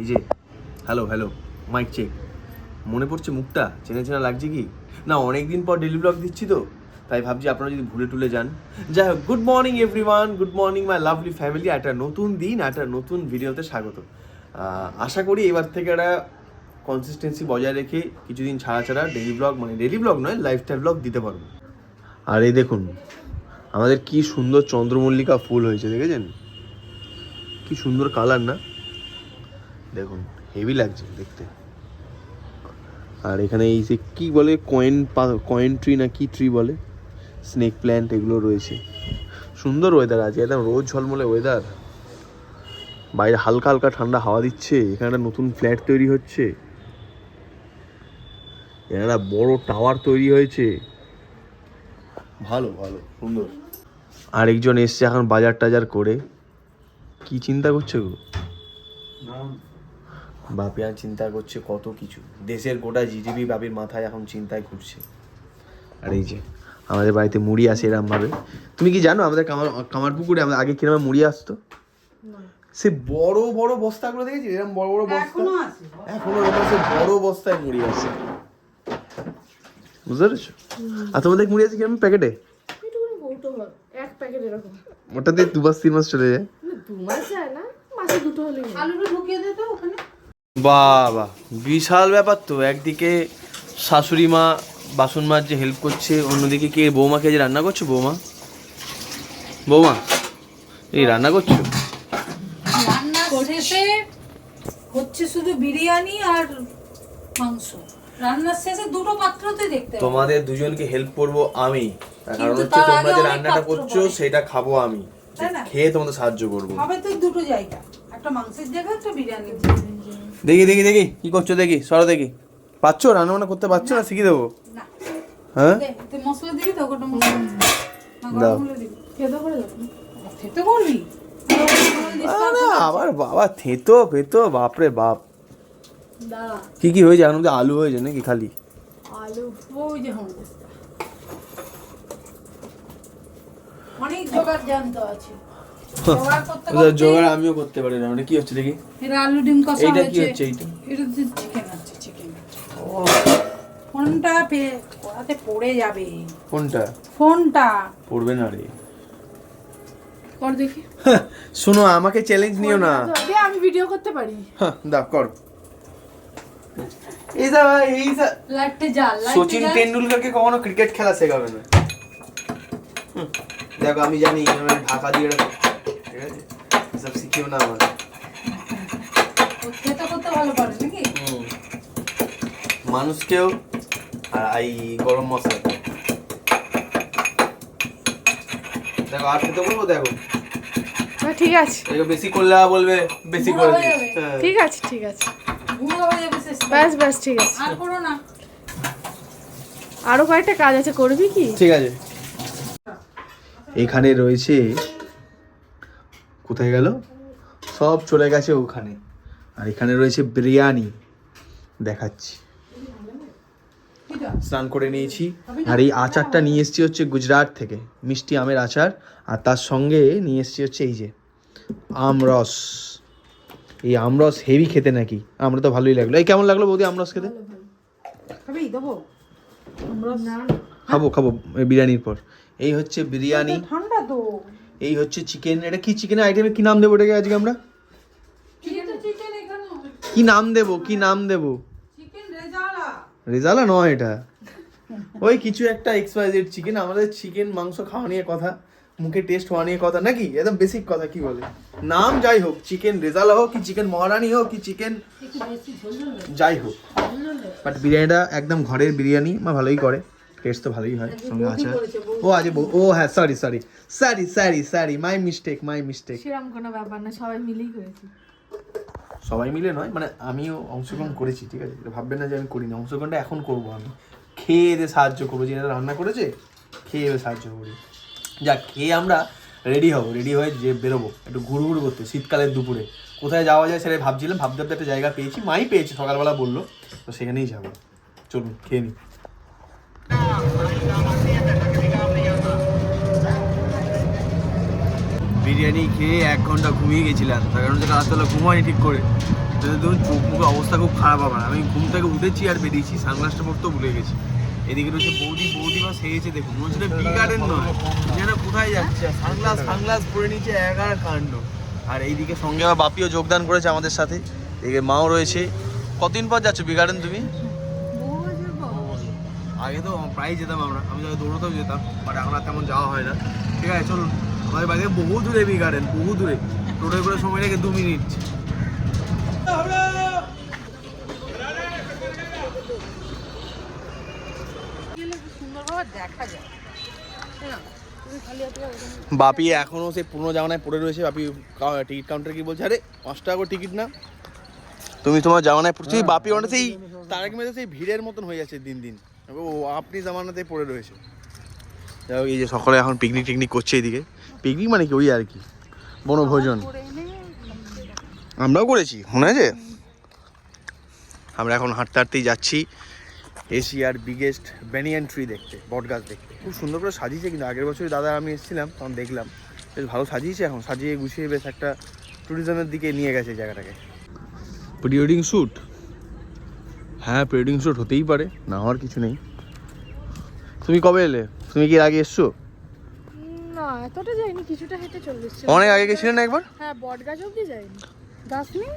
এই যে hello hello mic check মনে পড়ছে মুখটা? চেনা চেনা লাগছে কি? না অনেক দিন পর ডেলি ব্লগ দিচ্ছি তো, তাই ভাবছি আপনারা যদি ভুলে টুলে যান। যাই হোক good morning everyone good morning my lovely family একটা নতুন দিন, একটা নতুন ভিডিওতে স্বাগত। আশা করি এবার থেকে একটা কনসিস্টেন্সি বজায় রেখে কিছুদিন ছাড়া ছাড়া ডেলি ব্লগ মানে ডেলি ব্লগ নয় লাইফস্টাইল ব্লগ দিতে পারব। আর এই দেখুন, আমাদের কি সুন্দর চন্দ্রমল্লিকা ফুল হয়েছে, দেখেছেন? কি সুন্দর কালার না? দেখুন হেভি লাগছে দেখতে। আর এখানে এই যে কি বলে কয়েন কয়েন ট্রি না কি ট্রি বলে? স্নেক প্ল্যান্ট এগুলো রয়েছে। সুন্দর ওয়েদার আছে একদম রোজ ঝলমলে ওয়েদার বাইরে হালকা হালকা ঠান্ডা হাওয়া দিচ্ছে এখানে একটা নতুন ফ্ল্যাট তৈরি হচ্ছে। এখানে একটা বড় টাওয়ার তৈরি হয়েছে। ভালো ভালো সুন্দর। আরেকজন এসছে এখন বাজার টাজার করে। কি চিন্তা করছে গো? বাপিয়া চিন্তা করছে কত কিছু। দেশের গোটা জিডিপি বাপির মাথায় এখন চিন্তায় ঘুরছে। আর এই যে আমাদের বাড়িতে মুড়ি আসে এরম ভাবে তুমি কি জানো আমাদের কামার কামার পুকুরে আমাদের আগে কিরম মুড়ি আসতো? সে বড় বড় বস্তাগুলো দেখেছি এরকম বড় বড় বস্তা? এখনও আছে। এখনও এরকম সে বড় বস্তায় মুড়ি আসে। বুঝতে পেরেছ? আর তোমাদের মুড়ি আছে কিরম প্যাকেটে? এইটুকুনি কৌটো। এক প্যাকেট এরকম। ওটাতে দু মাস তিন মাস চলে যায়। না, দু মাস যায় না মাসে দুটো হলেই হয়। আলুটা ঢুকিয়ে দে তো ওখানে। বাবা বিশাল ব্যাপার তো। একদিকে শাশুড়ি মা বাসন মার যে হেল্প করছে অন্যদিকে কে? বৌমাকে যে রান্না করছ বৌমা? বৌমা এই রান্না করছ? রান্না শেষে হচ্ছে শুধু বিরিয়ানি আর মাংস। রান্নার শেষে দুটো পাত্রতে দেখতে তোমাদের দুজনকে হেল্প করব আমি। তার কারণ হচ্ছে তোমরা যে রান্নাটা করছ সেটা খাব আমি। খেয়ে তোমাদের সাহায্য করব। হবে তো দুটো জায়গা। একটা মাংসের জায়গা একটা বিরিয়ানির জায়গা। দেখি দেখি দেখি। কি করছ দেখি? সরো দেখি। পাচ্ছো? রান্না বান্না করতে পারছ না শিখিয়ে দেবো? হ্যাঁ? দাও। আবার বাবা থেতো ফেতো বাপরে বাপ। কি কি হয়েছে? এখন আলু হয়েছে নাকি খালি? অনেক জোগাড় জানতে আছে। জোগাড় জোগাড় আমিও করতে পারি না মানে কি হচ্ছে দেখি? এটা আলু ডিম কষা এইটা কি হচ্ছে এইটা? এটা চিকেন আছে চিকেন ফোনটা পে পড়ে যাবে। কোনটা ফোনটা। পড়বে না রে। কর দেখি। শোনো আমাকে চ্যালেঞ্জ নিও না। আমি ভিডিও করতে পারি। হ্যাঁ, দাও কর। এই যা এই যা। সচিন টেন্ডুলকারকে কখনো ক্রিকেট খেলা শেখাবে না। দেখো আমি জানি ঢাকা দিয়ে ঠিক আছে? সব শিখিও না আমার ও খেতে করতে ভালো পারে নাকি? মানুষকেও আর এই গরম মশলা দেখো আর খেতে বলব? দেখো। ঠিক আছে। বেশি করলে বলবে বেশি করে হয়ে। হ্যাঁ। ঠিক আছে ঠিক আছে। হয়ে ব্যাস ব্যাস ঠিক আছে। আর করো না। আরও কয়েকটা কাজ আছে করবি কি? ঠিক আছে। এখানে রয়েছে কোথায় গেল? সব চলে গেছে ওখানে। আর এখানে রয়েছে বিরিয়ানি। দেখাচ্ছি। স্নান করে নিয়েছি। আর এই আচারটা নিয়ে এসেছি হচ্ছে গুজরাট থেকে। মিষ্টি আমের আচার। আর তার সঙ্গে নিয়ে এসেছি হচ্ছে এই যে আমরস। এই আমরস হেভি খেতে নাকি? আমরা তো ভালোই লাগল। এই কেমন লাগল বৌদি আমরস খেতে? দেবো? খাব খাব এই বিরিয়ানির পর। এই হচ্ছে বিরিয়ানি। ঠান্ডা তো। এই হচ্ছে চিকেন এটা কি চিকেনের আইটেমে কি নাম দেবো এটাকে আজকে আমরা? কি নাম দেবো? কি নাম দেবো? রেজালা নয় এটা। ওই কিছু একটা এক্সপাইজেড চিকেন আমাদের চিকেন মাংস খাওয়া নিয়ে কথা, মুখে টেস্ট হওয়া নিয়ে কথা নাকি? একদম বেসিক কথা, কি বলে? নাম যাই হোক চিকেন রেজালা হোক, কি চিকেন মহারানি হোক, কি চিকেন। যাই হোক। বাট বিরিয়ানিটা একদম ঘরের বিরিয়ানি, মা ভালোই করে। টেস্ট তো ভালোই হয় সঙ্গে আচার। ও আজ ও হ্যাঁ sorry sorry sorry sorry sorry my mistake my mistake সেরকম কোনো ব্যাপার না সবাই মিলেই করেছি সবাই মিলে নয় মানে আমিও অংশগ্রহণ করেছি ঠিক আছে? এটা ভাববেন না যে আমি করিনি অংশগ্রহণটা এখন করব আমি। খেয়ে দিয়ে সাহায্য করব যেটা রান্না করেছে খেয়ে দিয়ে সাহায্য করি। যাক খেয়ে আমরা রেডি হব রেডি হয়ে যে বেরোবো একটু ঘুরু ঘুরু করতে শীতকালের দুপুরে। কোথায় যাওয়া যায় সেটা ভাবছিলাম ভাবতে ভাবতে একটা জায়গা পেয়েছি মাই পেয়েছি সকালবেলা বলল তো সেখানেই যাব। চলুন খেয়ে নিই বিরিয়ানি খেয়ে এক ঘণ্টা ঘুমিয়ে গেছিলাম। তার কারণ হচ্ছে রাতবেলা ঘুমায়নি ঠিক করে। ধরুন চোখ মুখের অবস্থা খুব খারাপ না। আমি ঘুম থেকে উঠেছি আর বেরিয়েছি, সানগ্লাসটা পরতেও ভুলে গেছি। এদিকে রয়েছে বৌদি বৌদি বা সেরেছে দেখুন। মনে হচ্ছে বি গার্ডেন নয় যেন কোথায় যাচ্ছে? সানগ্লাস সানগ্লাস পরে নিচে এগার কাণ্ড। আর এইদিকে সঙ্গে আমার বাপিও যোগদান করেছে আমাদের সাথে। এদিকে মাও রয়েছে। কতদিন পর যাচ্ছ বি গার্ডেন তুমি? আগে তো প্রায় যেতাম আমরা। আমি যখন দৌড়তেও যেতাম, বাট এখন আর তেমন যাওয়া হয় না। ঠিক আছে, চলুন। আমাদের বাড়ি থেকে বহু দূরে বি গার্ডেন বহু দূরে। টোটোয় করে সময় লাগে দু মিনিট সুন্দরভাবে দেখা যায় তাই না? তুমি খালি হাতে ওরকম বাপি এখনও সেই পুরোনো জামানায় পড়ে রয়েছে। বাপি টিকিট কাউন্টার কি বলছে? আরে পাঁচ টাকা করে টিকিট না? তুমি তোমার জামানায় পড়ছি? বাপি অনেক সেই তারেক মেঝে সেই ভিড়ের মতন হয়ে যাচ্ছে দিন দিন। ও আপনি জামানাতে পড়ে রয়েছে। যাই এই যে সকলে এখন পিকনিক টিকনিক করছে এইদিকে পিকনিক মানে কি? ওই আর কি। বনভোজন। আমরাও করেছি, মনে আছে? আমরা এখন হাঁটতে হাঁটতেই যাচ্ছি। এশিয়ার বিগেস্ট বেনিয়ান ট্রি দেখতে, বট গাছ দেখতে। খুব সুন্দর করে সাজিয়েছে, কিন্তু আগের বছর দাদা আমি এসেছিলাম, তখন দেখলাম। বেশ ভালো সাজিয়েছে এখন, সাজিয়ে গুছিয়ে বেশ একটা ট্যুরিজমের দিকে নিয়ে গেছে জায়গাটাকে। প্রি ওয়েডিং শ্যুট হ্যাঁ প্রি ওয়েডিং শ্যুট হতেই পারে, না হওয়ার কিছু নেই। তুমি কবে এলে? তুমি কি আগে এসছো? এতটা যাইনি কিছুটা হেঁটে চলে এসেছি। অনেক আগে গেছিলে না একবার? হ্যাঁ বট গাছ অব্দি যাইনি। নেই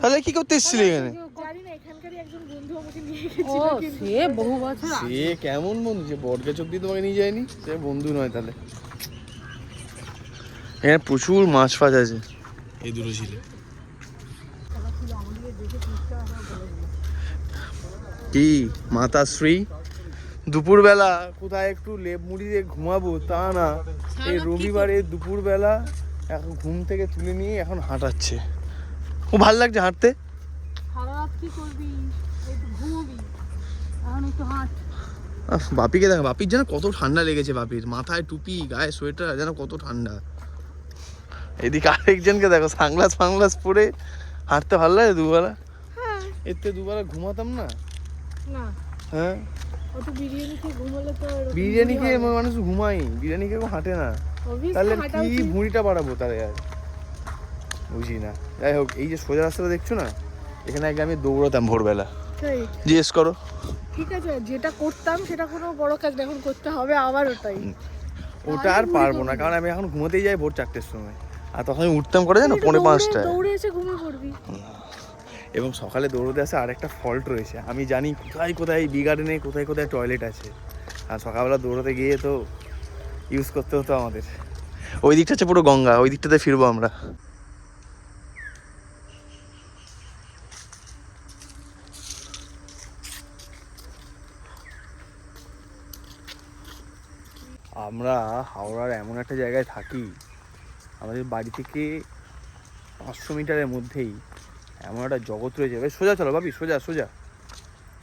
তাহলে কি করতে এসেছিলে এখানে? জানি না এখানকারই একজন বন্ধু আমাকে নিয়ে ও গেছিল সে বহু বছর সে কেমন বন্ধু? যে বটগা চোখ দিয়ে তোমাকে নিয়ে যায়নি? সে বন্ধু নয় তাহলে। এখানে প্রচুর মাছ ফাছ আছে। এই দুটো ছিল। কি? মাতাশ্রী? দুপুরবেলা কোথায় একটু লেপ মুড়ি দিয়ে ঘুমাবো তা না। এই রবিবারে দুপুরবেলা এখন ঘুম থেকে তুলে নিয়ে এখন হাঁটাচ্ছে। খুব ভালো লাগছে হাঁটতে? বাপিকে দেখো বাপির যেন কত ঠান্ডা লেগেছে বাপির। মাথায় টুপি গায়ে সোয়েটার যেন কত ঠান্ডা। এদিকে আরেকজনকে দেখো সানগ্লাস ফাংলাস পরে হাঁটতে ভালো লাগে দুবেলা হ্যাঁ। এতে দুবেলা ঘুমাতাম না। হ্যাঁ? বিরিয়ানি খেয়ে। মানুষ ঘুমাই বিরিয়ানি খেয়ে হাঁটে না। তাহলে কি ভুঁড়িটা বাড়াবো তাহলে আর? বুঝি না। যাই হোক এই যে সোজা রাস্তাটা দেখছ না? এখানে আগে আমি দৌড়াতাম ভোরবেলা। জিজ্ঞেস করো। ঠিক আছে যেটা করতাম সেটা কোনো বড় কাজ এখন করতে হবে আবার ওটাই ওটা আর পারব না কারণ আমি এখন ঘুমোতেই যাই ভোর চারটের সময়। আর তখন আমি উঠতাম করে জানো? একটু পৌনে পাঁচটায়। দৌড়ে এসে ঘুমিয়ে পড়বি। এবং সকালে দৌড়তে আসে আরেকটা ফল্ট রয়েছে। আমি জানি কোথায় কোথায় বি গার্ডেনে কোথায় কোথায় টয়লেট আছে। আর সকালবেলা দৌড়াতে গিয়ে তো ইউজ করতে হতো আমাদের। ওই দিকটা হচ্ছে পুরো গঙ্গা, ওই দিকটাতে ফিরবো আমরা। আমরা হাওড়ার এমন একটা জায়গায় থাকি, আমাদের বাড়ি থেকে পাঁচশো মিটারের মধ্যেই। এমন একটা জগৎ রয়েছে। ভাই সোজা চলো ভাবি সোজা সোজা।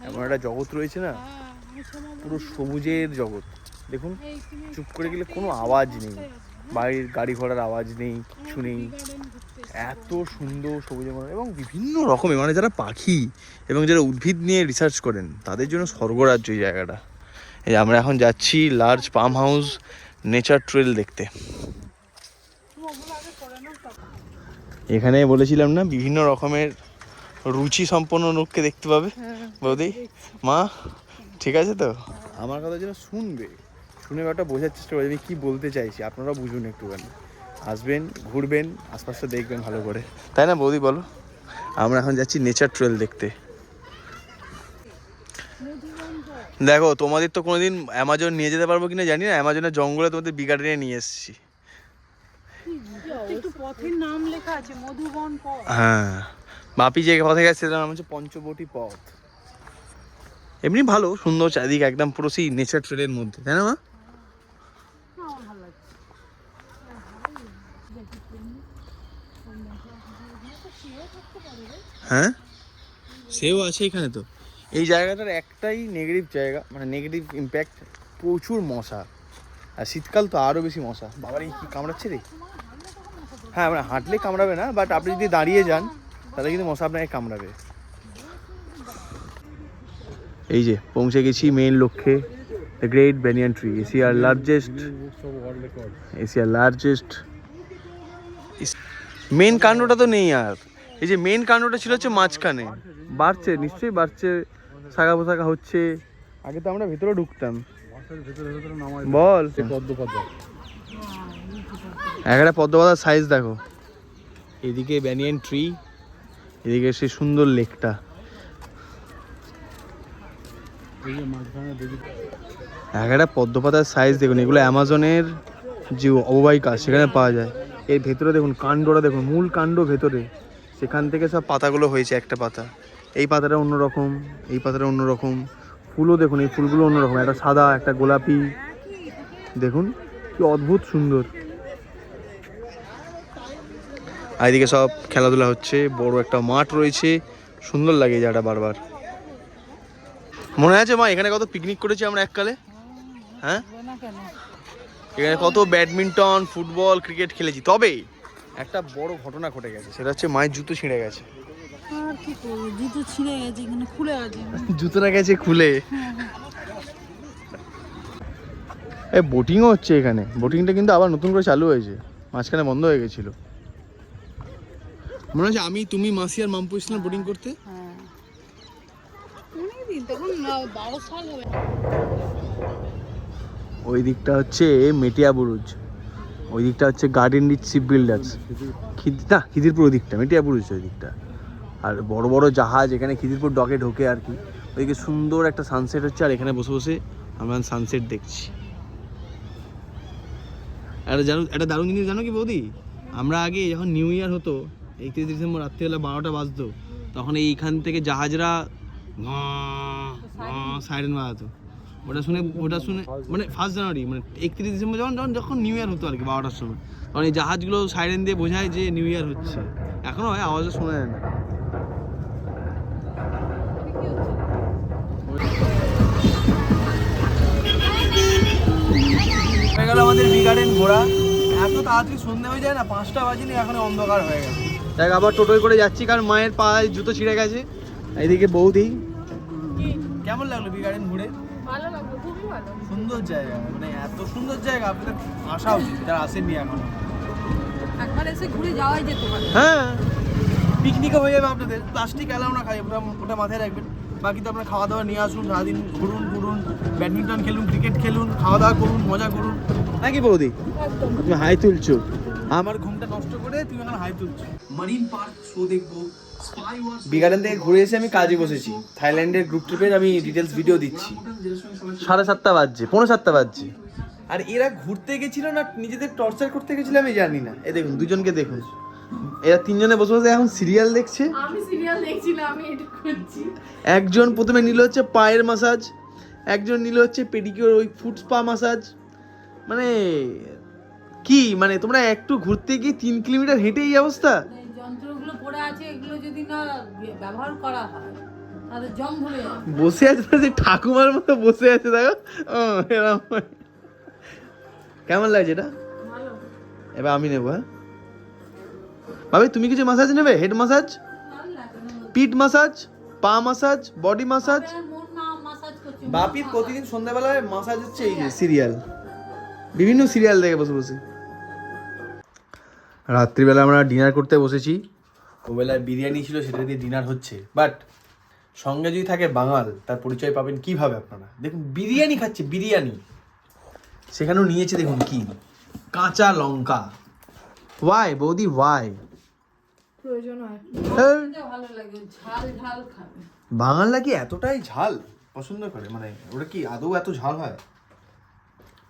এমন একটা জগৎ রয়েছে না হ্যাঁ, পুরো সবুজের জগৎ। দেখুন চুপ করে গেলে কোনো আওয়াজ নেই। বাড়ির গাড়ি ঘোড়ার আওয়াজ নেই কিছু নেই। garden এত সুন্দর সবুজের মনে এবং বিভিন্ন রকমের মানে যারা পাখি এবং যারা উদ্ভিদ নিয়ে রিসার্চ করেন তাদের জন্য স্বর্গরাজ্য এই জায়গাটা। এই আমরা এখন যাচ্ছি large palm house nature trail দেখতে এখানে বলেছিলাম না বিভিন্ন রকমের রুচি সম্পন্ন লোককে দেখতে পাবে। বৌদি মা ঠিক আছে তো? আমার কথা যেন শুনবে। শুনে ব্যাপারটা বোঝার চেষ্টা করবে আমি কী বলতে চাইছি। আপনারা বুঝুন একটুখানি। আসবেন ঘুরবেন আশপাশটা দেখবেন ভালো করে। তাই না বৌদি বলো? আমরা এখন যাচ্ছি নেচার ট্রেল দেখতে। দেখো তোমাদের তো কোনোদিন অ্যামাজন নিয়ে যেতে পারব কিনা জানি না। অ্যামাজনের জঙ্গলে তোমাদের বিগার্ডেনে নিয়ে এসেছি একটু পথের নাম লেখা আছে মধুবন পথ হ্যাঁ। বাপি যে নাম হচ্ছে পথ। এমনি ভালো, সুন্দর একদম পুরো সেই নেচার মধ্যে, তাই না হ্যাঁ? সেও আছে এখানে তো। এই জায়গাটার একটাই নেগেটিভ জায়গা মানে নেগেটিভ ইম্প্যাক্ট প্রচুর মশা। আর শীতকাল তো আরও বেশি মশা। বাবার এই কি কামড়াচ্ছে রে? হ্যাঁ মানে হাঁটলে কামড়াবে না বাট আপনি যদি দাঁড়িয়ে যান তাহলে কিন্তু মশা আপনাকে কামড়াবে। এই যে পৌঁছে গেছি মেইন লক্ষ্যে দ্য গ্রেট ব্যানিয়ান ট্রি এশিয়ার লার্জেস্ট এশিয়ার লার্জেস্ট মেন কাণ্ডটা তো নেই আর। এই যে মেন কাণ্ডটা ছিল হচ্ছে মাঝখানে। বাড়ছে নিশ্চয়ই বাড়ছে শাখা পোশাখা হচ্ছে। আগে তো আমরা ভেতরে ঢুকতাম। বল। পদ্ম। পাতার সাইজ দেখো। এদিকে ব্যানিয়ান ট্রি এদিকে সে সুন্দর লেকটা একটা পদ্ম পাতার সাইজ দেখুন এগুলো অ্যামাজনের যে অববাহিকা সেখানে পাওয়া যায়। এর ভেতরে দেখুন কাণ্ডটা দেখুন মূল কাণ্ড ভেতরে। সেখান থেকে সব পাতাগুলো হয়েছে একটা পাতা। এই পাতাটা অন্যরকম এই পাতাটা অন্যরকম। ফুলও দেখুন এই ফুলগুলো অন্যরকম। একটা সাদা একটা গোলাপি। দেখুন কি অদ্ভুত সুন্দর। আর এদিকে সব খেলাধুলা হচ্ছে বড় একটা মাঠ রয়েছে। সুন্দর লাগে জায়গাটা বারবার। মনে আছে মা এখানে কত পিকনিক করেছি আমরা এককালে? হ্যাঁ? এখানে কত ব্যাডমিন্টন ফুটবল ক্রিকেট খেলেছি। তবে একটা বড় ঘটনা ঘটে গেছে সেটা হচ্ছে মায়ের জুতো ছিঁড়ে গেছে। জুতো ছিঁড়ে গেছে এখানে খুলে জুতোটা গেছে খুলে। এই বোটিংও হচ্ছে এখানে। বোটিংটা কিন্তু আবার নতুন করে চালু হয়েছে। মাঝখানে বন্ধ হয়ে গেছিল। মনে হচ্ছে আমি তুমি মাসি আর মাম্পু ইসলাম বোটিং করতে। হ্যাঁ। তখন বারো সাল হবে। ওই দিকটা হচ্ছে মেটিয়া বুরুজ। ওই দিকটা হচ্ছে গার্ডেন রিচ শিপ বিল্ডার্স না খিদিরপুর ওই দিকটা মেটিয়া বুরুজ ওই দিকটা। আর বড় বড় জাহাজ এখানে খিদিরপুর ডকে ঢোকে আর কি। ওইদিকে সুন্দর একটা সানসেট হচ্ছে আর এখানে বসে বসে আমরা সানসেট দেখছি। একটা জানো একটা দারুণ জিনিস জানো কি বৌদি? আমরা আগে যখন নিউ ইয়ার হতো একত্রিশ ডিসেম্বর রাত্রিবেলা বারোটা বাজতো। তখন এইখান থেকে জাহাজরা সাইরেন বাজাতো। ওটা শুনে ওটা শুনে মানে ফার্স্ট জানুয়ারি মানে একত্রিশ ডিসেম্বর যখন যখন যখন নিউ ইয়ার হতো আর কি বারোটার সময়। তখন এই জাহাজগুলো সাইরেন দিয়ে বোঝায় যে নিউ ইয়ার হচ্ছে। এখনও হয় আওয়াজও শোনা যায় না। আমাদের বি গার্ডেন ঘোরা। এত তাড়াতাড়ি সন্ধে হয়ে যায় না, পাঁচটা বাজেনি এখন অন্ধকার হয়ে গেছে দেখ আবার টোটোয় করে যাচ্ছি কারণ মায়ের পায়ে জুতো ছিঁড়ে গেছে। এইদিকে বৌদি। কেমন লাগল বি গার্ডেন ঘুরে? ভালো লাগল খুবই ভালো। সুন্দর জায়গা মানে এত সুন্দর জায়গা আপনাদের আসা উচিত যারা আসেননি এখন। একবার এসে ঘুরে যাওয়াই যেতে পারে। হ্যাঁ। পিকনিকও হয়ে যাবে আপনাদের প্লাস্টিক অ্যালাউ না খাই ওটা ওটা মাথায় রাখবেন। বাকি তো আপনার খাওয়া দাওয়া নিয়ে আসুন সারাদিন ঘুরুন ঘুরুন ব্যাডমিন্টন খেলুন ক্রিকেট খেলুন খাওয়া দাওয়া করুন মজা করুন। নাকি বৌদি? তুমি হাই তুলছো। আমার ঘুমটা নষ্ট করে তুমি এখন হাই তুলছো মারিন পার্ক শো দেখব বিগার্ডেন থেকে ঘুরে এসে আমি কাজে বসেছি। থাইল্যান্ডের গ্রুপ ট্রিপের আমি ডিটেলস ভিডিও দিচ্ছি। সাড়ে সাতটা বাজছে পৌনে সাতটা বাজছে। আর এরা ঘুরতে গেছিল না নিজেদের টর্চার করতে গেছিল আমি জানি না। এ দেখুন দুজনকে দেখুন। এরা তিনজনে বসে বসে এখন সিরিয়াল দেখছে। আমি সিরিয়াল দেখছি না আমি এটা করছি একজন প্রথমে নিল হচ্ছে পায়ের মাসাজ একজন নিল হচ্ছে পেডিকিওর ওই ফুট স্পা মাসাজ মানে কি? মানে তোমরা একটু ঘুরতে গিয়ে তিন কিলোমিটার হেঁটে এই অবস্থা? যন্ত্রগুলো পড়ে আছে এগুলো যদি না ব্যবহার করা হয় জং ধরে বসে আছে না যে ঠাকুমার মতো বসে আছে দেখো। ও, কেমন লাগছে এটা? এবার আমি নেব হ্যাঁ? ভাবি তুমি কিছু মাসাজ নেবে? হেড মাসাজ পিঠ মাসাজ পা মাসাজ বডি মাসাজ মন বাপির প্রতিদিন সন্ধ্যাবেলায় মাসাজ হচ্ছে এই যে সিরিয়াল বিভিন্ন সিরিয়াল দেখে বসে বসে। রাত্রিবেলা আমরা ডিনার করতে বসেছি। ওবেলায় বিরিয়ানি ছিল সেটা দিয়ে ডিনার হচ্ছে। বাট সঙ্গে যদি থাকে বাঙাল তার পরিচয় পাবেন কীভাবে আপনারা? দেখুন বিরিয়ানি খাচ্ছে বিরিয়ানি। সেখানেও নিয়েছে দেখুন কি। কাঁচা লঙ্কা। ওয়াই বৌদি ওয়াই প্রয়োজন হয়। এটা ভালো লাগে ঝাল ঝাল খাবে। বাঙালরা কি এতটাই ঝাল পছন্দ করে? মানে ওটা কি আদৌ এত ঝাল হয়?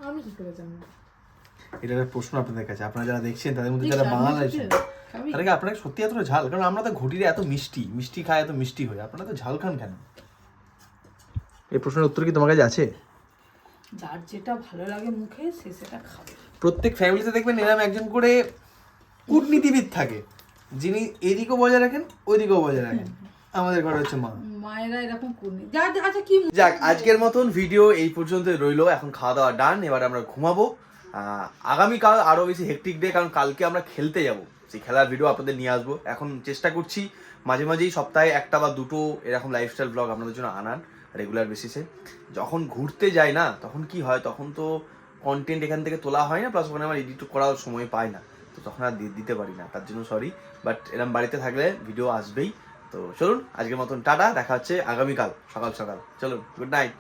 আমি কি করে জানব? এটা একটা প্রশ্ন আপনাদের কাছে। আপনারা যারা দেখছেন তাদের মধ্যে যারা বাঙাল আছেন তারা কি? আপনারা সত্যি এতটা ঝাল? কারণ আমরা তো ঘটিরে এত মিষ্টি মিষ্টি খায় এত মিষ্টি হয়। আপনারা তো ঝাল খান কেন? এই প্রশ্নের উত্তর কি তোমার কাছে আছে? যার যেটা ভালো লাগে মুখে সে সেটা খাবে। প্রত্যেক ফ্যামিলিতে দেখবেন এরকম একজন করে কূটনীতিবিদ থাকে। যিনি এদিকেও বজায় রাখেন ওইদিকেও বজায় রাখেন। আমাদের ঘরে হচ্ছে মা। মায়েরা এরকম আচ্ছা কি যাক আজকের মতন ভিডিও এই পর্যন্ত রইল। এখন খাওয়া দাওয়া ডান এবার আমরা ঘুমাবো। আগামীকাল আরও বেশি হেকটিক ডে কারণ কালকে আমরা খেলতে যাব। সেই খেলার ভিডিও আপনাদের নিয়ে আসব। এখন চেষ্টা করছি মাঝে মাঝেই সপ্তাহে একটা বা দুটো এরকম লাইফস্টাইল ব্লগ আপনাদের জন্য আনার রেগুলার বেসিসে যখন ঘুরতে যাই না তখন কি হয়? তখন তো কন্টেন্ট এখান থেকে তোলা হয় না প্লাস ওখানে আমার এডিট করার সময় পাই না। তো তখন আর দিতে পারি না তার জন্য সরি বাট এরম বাড়িতে থাকলে ভিডিও আসবেই। তো চলুন আজকের মতন টাটা দেখা হচ্ছে আগামীকাল সকাল সকাল। চলুন গুড নাইট